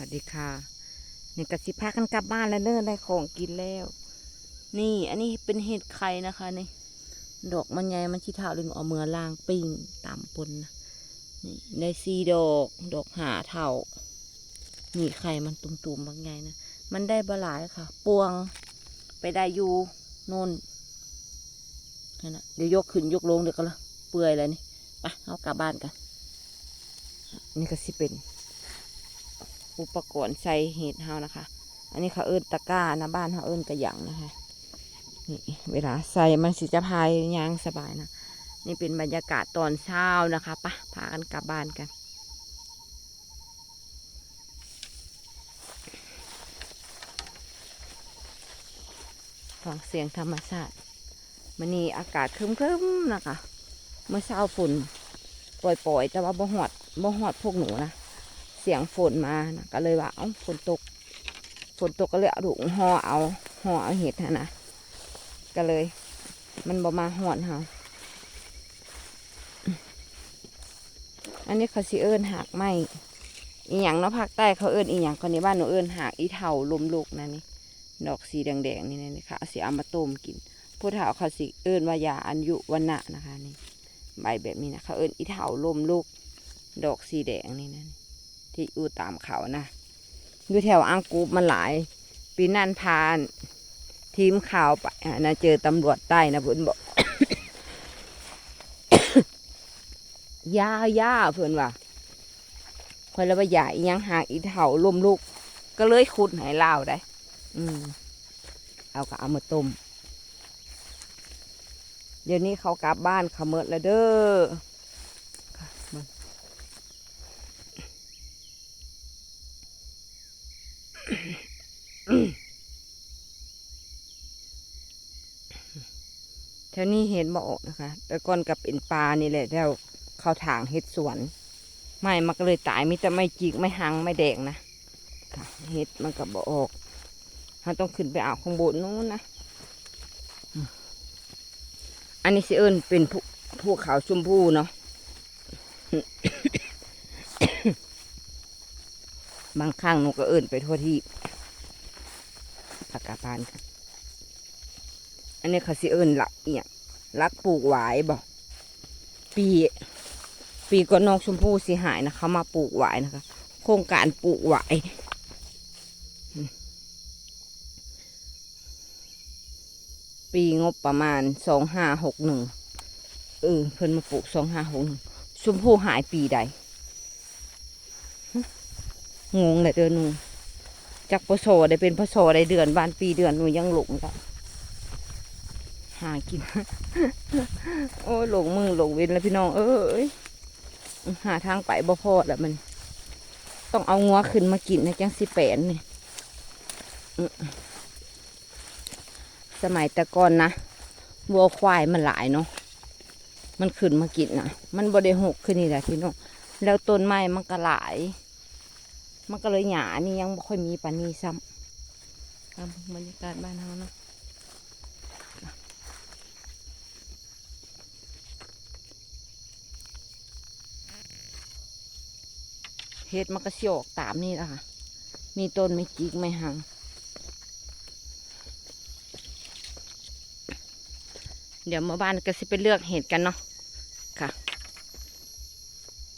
วัสดีค่ะนี่กสิพากันกลับบ้านแล้วเนิ่นได้ของกินแล้ว นี่อันนี้เป็นเห็ดไข่นะคะนี่ดอกมันใหญ่มันชี้เท้าเลยเอามือล่างปิ้งตามปนนะนี่ได้ซีดอกดอกหาเท่านี่ไข่มันตุ่มๆบางไงนะมันได้บหลายค่ะ ปวงไปได้อยู่โน่นนั่นนะเดี๋ยวยกขึ้นยกลงเดี๋ยวก็ละเปื่อยแล้วนี่ไปเอากลับบ้านกัน นี่ก็สิเป็น อุปกรณ์ใส่เห็ดเฮานะคะ อันนี้เขาเอิ้นตะกร้านะบ้านเขาเอิ้นกระหยังนะคะนี่เวลาใส่มันสิจะพายยางสบายนะนี่เป็นบรรยากาศตอนเช้านะคะปะพากันกลับบ้านกันฟังเสียงธรรมชาติมันนี่อากาศครึ้มๆนะคะ เมื่อเช้าฝุ่นปล่อยๆแต่ว่าบ่หอดบ่หอดพวกหนูนะ เสียงฝนมานะก็เลยว่าเอ้าฝนตก ฝนตกก็เลยเอาถุงห่อเอาห่อเอาเห็ดนะก็เลย มันบ่มาหอดเฮาอันนี้เขาสิเอิญหักไม้อีหยังเนาะภาคใต้เขาเอิญอีหยังคนในบ้านหนูเอิญหักอีเถาลมลูกนั่นนี่ดอกสีแดงๆนี่นี่ค่ะเอาสิเอามาต้มกิน ผู้เฒ่าเขาสิเอิญว่ายาอันยุวันนะนะคะนี่ใบแบบนี้นะเขาเอิญอีเถาลมลูก ดอกสีแดงนี่นั่น ที่อยู่ตามเขานะอยู่แถวอังกูปมันหลาย ปีนั่นพานทีมข่าวไปนะเจอตำรวจใต้นะเพื่อนบอกยาย่าเพื่อนว่าคอยแล้วว่าอย่ยังหาอีเถาลมลูก ก็เลยขุดให้เล่าได้ อืม เอาก็เอามาต้ม เดี๋ยวนี้เขากลับบ้านเขาเมิดแล้วเด้อค่ะมัน แถวนี้เห็นบ่อนะคะ แต่ก่อนกับเป็นปลานี่แหละแล้วเขาถางเห็ดสวน ไม่มันก็เลยตายมีแต่ไม่จิกไม่หังไม่แดงนะค่ะเห็ดมันก็บ่ออกเราต้องขึ้นไปเอาข้างบนนู้นนะ อันนี้สิเอิญเป็นภูภูเขาชมพูเนาะ บางครั้งนูก็เอิญไปทั่วที่ปากกาพานกันอันนี้เขาสิเอิญหลักเอียรักปลูกหวายบอกปี ปีก่อนน้องชมพู่สิหายนะเขามาปลูกหวายนะคะ โครงการปลูกหวายปีงบประมาณสองห้าหกหนึ่งเออเพิ่นมาปลูกสองห้าหกหนึ่งชมพู่หายปีใด งงเลยเดือนหนูจากปศได้เป็นปศได้เดือนบานปีเดือนหนูยังหลงกันหากิน โอ้ยหลงมือหลงเว้นแล้วพี่น้อง เอ้ยหาทางไปบ่พอแล้วมัน ต้องเอางัวขึ้นมากินนะจังสิแปนนี่อื้อสมัยต่ก่อนนะวัวควายมันหลายเนาะมันขึ้นมากินนะมันบ่ได้หกขึ้นนี่แหละพี่น้องแล้วต้นไม้มันก็หลาย มันก็เลยหยานี่ยังบ่ค่อยมีปานนี้ซ้ำครับบรรยากาศบ้านเฮาเนาะเห็ดมันก็สิออกตามนี่แหละค่ะ มีต้นไม่จิกไม่หัง เดี๋ยวมาบ้านก็สิไปเลือกเห็ดกันเนาะ